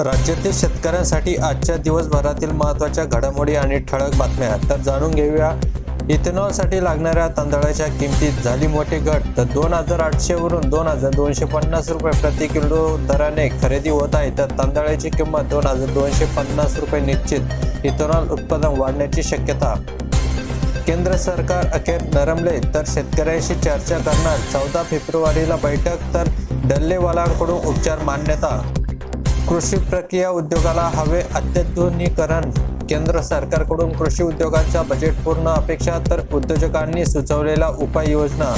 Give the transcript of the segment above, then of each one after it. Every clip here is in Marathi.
राज्यातील शेतकऱ्यांसाठी आजच्या दिवसभरातील महत्त्वाच्या घडामोडी आणि ठळक बातम्या. तर जाणून घेऊया इथेनॉलसाठी लागणाऱ्या तांदळाच्या किमतीत झाली मोठी घट. तर दोन हजार आठशेवरून दोन हजार दोनशे पन्नास रुपये प्रति किलो दराने खरेदी होत आहे. तर तांदळाची किंमत दोन हजार दोनशे पन्नास रुपये निश्चित. इथेनॉल उत्पादन वाढण्याची शक्यता. केंद्र सरकार अखेर नरमले तर शेतकऱ्यांशी चर्चा करणार चौदा फेब्रुवारीला बैठक तर डल्लेवालांकडून उपचार मान्यता. कृषी प्रक्रिया उद्योगाला हवे अत्याधुनिकरण केंद्र सरकारकडून कृषी उद्योगाच्या बजेट पूर्ण अपेक्षा तर उद्योजकांनी सुचवलेला उपाययोजना.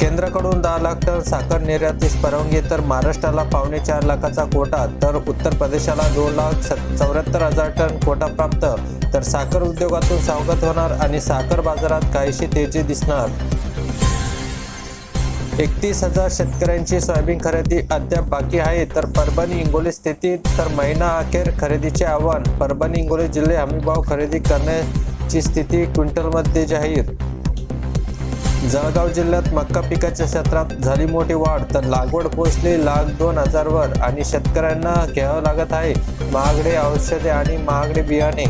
केंद्राकडून दहा लाख टन साखर निर्यातीस परवानगी तर महाराष्ट्राला पावणे चार लाखाचा कोटा तर उत्तर प्रदेशाला दोन लाख चौऱ्याहत्तर हजार टन कोटा प्राप्त. तर साखर उद्योगातून स्वागत होणार आणि साखर बाजारात काहीशी तेजी दिसणार. एकतीस हजार शेतकऱ्यांची सोयाबीन खरेदी अद्याप बाकी आहे. तर परभणी हिंगोली स्थितीत तर महिना अखेर खरेदीचे आव्हान. परभणी हिंगोली जिल्हे हमीभाव खरेदी करण्याची स्थिती क्विंटलमध्ये जाहीर. जळगाव जिल्ह्यात मक्का पिकाच्या क्षेत्रात झाली मोठी वाढ तर लागवड पोहोचली लाख दोन हजारवर आणि शेतकऱ्यांना घ्यावं लागत आहे. महागडे औषधे आणि महागडे बियाणे.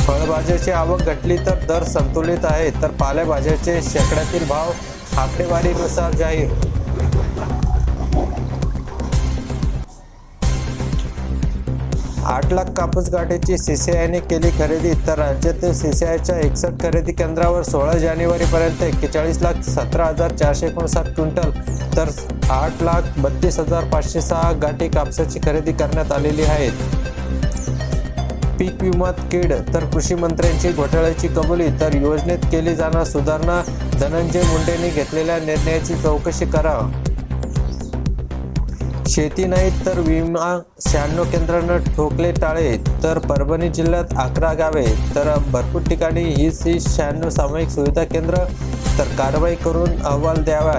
फळभाज्याची आवक घटली तर दर संतुलित आहे. तर पालेभाज्याचे शेकड्यातील भाव आकडेवारीनुसार जाहीर. आठ लाख कापूस गाठीची सीसीआयने केली खरेदी तर राज्यातील सीसीआयच्या एकसष्ट खरेदी केंद्रावर सोळा जानेवारीपर्यंत एक्केचाळीस लाख सतरा हजार चारशे एकोणसाठ क्विंटल तर आठ लाख बत्तीस हजार पाचशे सहा गाठी कापसाची खरेदी करण्यात आलेली आहेत पीक विमात कीड तर कृषी मंत्र्यांची घोटाळ्याची कबुली तर योजनेत केली जाणार सुधारणा धनंजय मुंडेंनी घेतलेल्या निर्णयाची चौकशी करा. शेती नाही तर विमा शहाण्णव केंद्रानं ठोकले टाळे तर परभणी जिल्ह्यात अकरा गावे तर भरपूर ठिकाणी ही सी शहाण्णव सामायिक सुविधा केंद्र तर कारवाई करून अहवाल द्यावा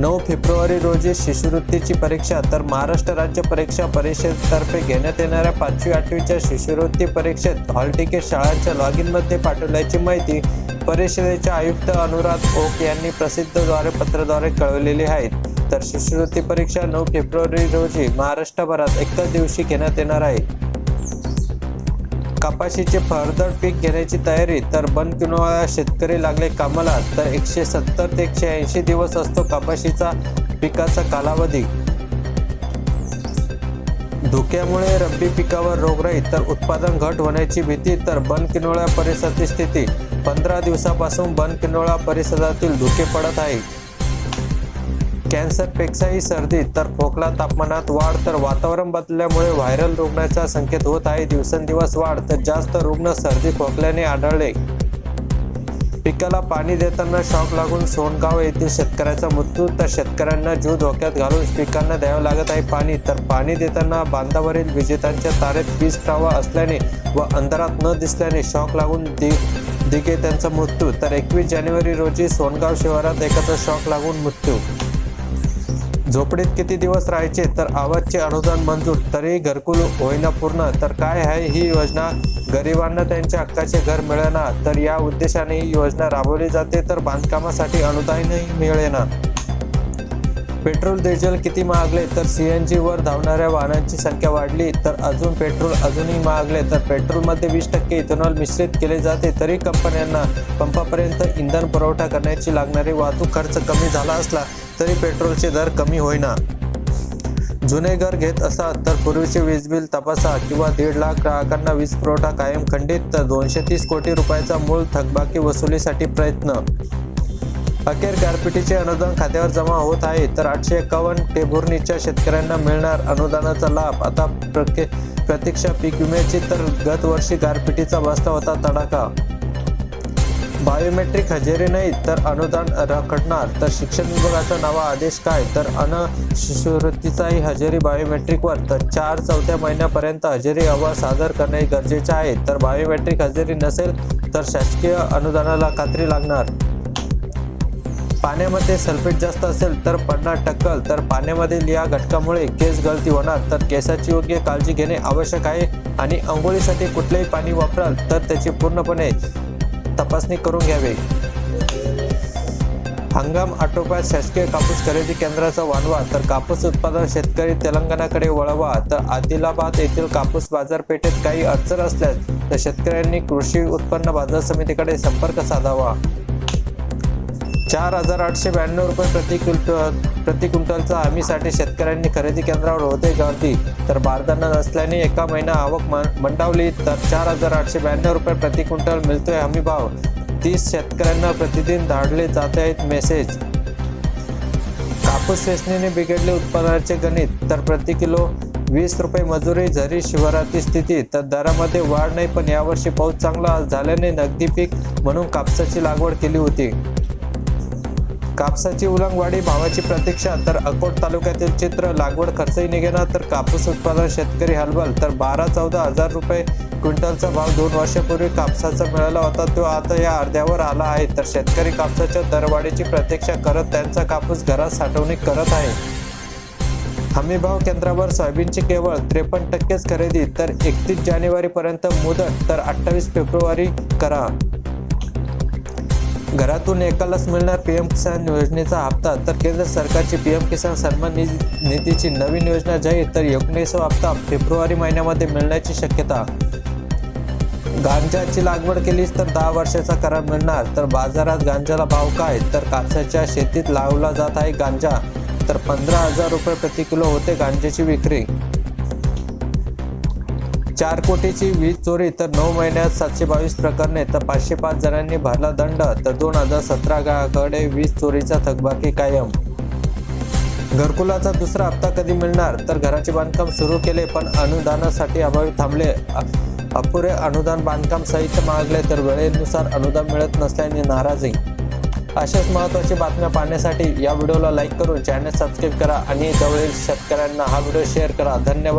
नऊ फेब्रुवारी रोजी शिष्यवृत्तीची परीक्षा तर महाराष्ट्र राज्य परीक्षा परिषदेतर्फे घेण्यात येणाऱ्या पाचवी आठवीच्या शिष्यवृत्ती परीक्षेत हॉल टिकेट शाळांच्या लॉग इनमध्ये पाठवल्याची माहिती परिषदेचे आयुक्त अनुराग ओक यांनी प्रसिद्धद्वारे पत्राद्वारे कळवलेली आहेत तर शिष्यवृत्ती परीक्षा नऊ फेब्रुवारी रोजी महाराष्ट्रभरात एकाच दिवशी घेण्यात येणार आहे. कपाशीचे फळदळ पीक घेण्याची तयारी तर बनकिनोळा शेतकरी लागले कामाला तर एकशे सत्तर ते एकशे ऐंशी दिवस असतो कपाशीचा पिकाचा कालावधी. धुक्यामुळे रब्बी पिकावर रोगराई तर उत्पादन घट होण्याची भीती तर बन किनोळा परिसराची स्थिती. पंधरा दिवसापासून बन किनोळा परिसरातील धुके पडत आहे कॅन्सरपेक्षाही सर्दी तर खोकला तापमानात वाढ तर वातावरण बदलल्यामुळे व्हायरल रुग्णाचा संकेत होत आहे. दिवसेंदिवस वाढ तर जास्त रुग्ण सर्दी खोकल्याने आढळले. पिकाला पाणी देताना शॉक लागून सोनगाव येथील शेतकऱ्याचा मृत्यू तर शेतकऱ्यांना जीव धोक्यात घालून पिकांना द्यावं लागत आहे पाणी तर पाणी देताना बांधावरील विजेत्यांच्या तारेत वीज प्रवाह असल्याने व अंधारात न दिसल्याने शॉक लागून दि दिघे त्यांचा मृत्यू तर एकवीस जानेवारी रोजी सोनगाव शिवारात एकाचा शॉक लागून मृत्यू. झोपडीत किती दिवस राहायचे? तर आवाजचे अनुदान मंजूर. तरीही घरकुल होईना पूर्ण. तर काय आहे ही योजना? गरिबांना त्यांच्या हक्काचे घर मिळेना. तर या उद्देशाने ही योजना राबवली जाते. तर बांधकामासाठी अनुदानही मिळेना. पेट्रोल डिझेल किती महागले? तर सी एन जीवर धावणाऱ्या वाहनांची संख्या वाढली. तर अजून पेट्रोल अजूनही महागले. तर पेट्रोलमध्ये वीस टक्के इथेनॉल मिश्रित केले जाते. तरी कंपन्यांना पंपापर्यंत इंधन पुरवठा करण्याची लागणारी वाहतूक खर्च कमी झाला असला तरी पेट्रोलचे दर कमी होईना. जुने घर घेत असाल तर पूर्वीचे वीज बिल तपासा किंवा दीड लाख ग्राहकांना वीज पुरवठा कायम खंडित तर दोनशे तीस कोटी रुपयाचा मूळ थकबाकी वसुलीसाठी प्रयत्न. अखेर गारपिटीचे अनुदान खात्यावर जमा होत आहे तर आठशे एकावन्न टेभुर्णीच्या शेतकऱ्यांना मिळणार अनुदानाचा लाभ. आता प्रके प्रतीक्षा पीक विम्याची तर गत वर्षी गारपिटीचा बसता होता तडाखा. बायोमेट्रिक हजेरी नाही तर अनुदान रखडणार तर शिक्षण विभागाचा नवा आदेश काय? तर अन शिष्यवृत्तीचाही हजेरी बायोमेट्रिकवर. तर चार चौथ्या महिन्यापर्यंत हजेरी अहवाल सादर करणे गरजेचे आहे. तर बायोमेट्रिक हजेरी नसेल तर शासकीय अनुदानाला खात्री लागणार. पाण्यामध्ये सल्फेट जास्त असेल तर पन्नास टक्कल. तर पाण्यामधील या घटकामुळे केस गळती होणार. तर केसाची योग्य काळजी घेणे आवश्यक आहे. आणि आंघोळीसाठी कुठलेही पाणी वापराल तर त्याची पूर्णपणे तपासणी करून घ्यावी. हंगाम आटोपात शासकीय कापूस खरेदी केंद्राचा वाढवा तर कापूस उत्पादन शेतकरी तेलंगणाकडे वळवा तर आदिलाबाद येथील कापूस बाजारपेठेत काही अडचण असल्यास तर शेतकऱ्यांनी कृषी उत्पन्न बाजार समितीकडे संपर्क साधावा. चार हजार आठशे ब्याण्णव रुपये प्रति क्विंटल प्रति क्विंटलचा हमीसाठी शेतकऱ्यांनी खरेदी केंद्रावर होते गर्दी. तर बारदाना नसल्याने एका महिना आवक म- तर चार हजार आठशे ब्याण्णव रुपये प्रति क्विंटल मिळतोय हमी भाव. तीस शेतकऱ्यांना प्रतिदिन धाडले जात आहेत मेसेज. कापूस वेचणीने बिघडले उत्पादनाचे गणित. तर प्रति किलो वीस रुपये मजुरी झरी शिवारातील स्थिती. तर दरामध्ये वाढ नाही पण यावर्षी पाऊस चांगला झाल्याने नगदी पीक म्हणून कापसाची लागवड केली होती. कापसाची उलंगवाडी भावाची प्रतीक्षा तर अकोट तालुक्यातील चित्र लागवड खर्चही निघेना तर कापूस उत्पादन शेतकरी हलवल तर बारा चौदा हजार रुपये क्विंटलचा भाव दोन वर्षापूर्वी कापसाचा मिळाला होता तो आता या अर्ध्यावर आला आहे. तर शेतकरी कापसाच्या दरवाढीची प्रतीक्षा करत त्यांचा कापूस घरात साठवणूक करत आहे. हमीभाव केंद्रावर सोयाबीनची केवळ त्रेपन्न टक्केच खरेदी तर एकतीस जानेवारीपर्यंत मुदत तर अठ्ठावीस फेब्रुवारी करा. घरातून एकालाच मिळणार पीएम किसान योजनेचा हप्ता तर केंद्र सरकारची पी एम किसान सन्मान निधी निधीची नवीन योजना जाहीर तर एकोणीसवा हप्ता फेब्रुवारी महिन्यामध्ये मिळण्याची शक्यता. गांजाची लागवड केलीस तर दहा वर्षाचा करार मिळणार तर बाजारात गांजाला भाव काय? तर कापसाच्या शेतीत लावला जात आहे गांजा तर पंधरा हजार रुपये प्रति किलो होते गांजाची विक्री. चार कोटीची वीज चोरी तर नऊ महिन्यात सातशे बावीस प्रकरणे तर पाचशे पाच जणांनी भरला दंड तर दोन हजार सतरा सतराकडे वीज चोरीचा थकबाकी कायम. घरकुलाचा दुसरा हप्ता कधी मिळणार? तर घराचे बांधकाम सुरू केले पण अनुदानासाठी अभावी थांबले. अपुरे अनुदान बांधकाम साहित्य मागले तर वेळेनुसार अनुदान मिळत नसल्याने नाराजी. अशाच महत्त्वाची बातम्या पाहण्यासाठी या व्हिडिओला लाईक करून चॅनल सबस्क्राईब करा आणि जवळील शेतकऱ्यांना हा व्हिडिओ शेअर करा. धन्यवाद.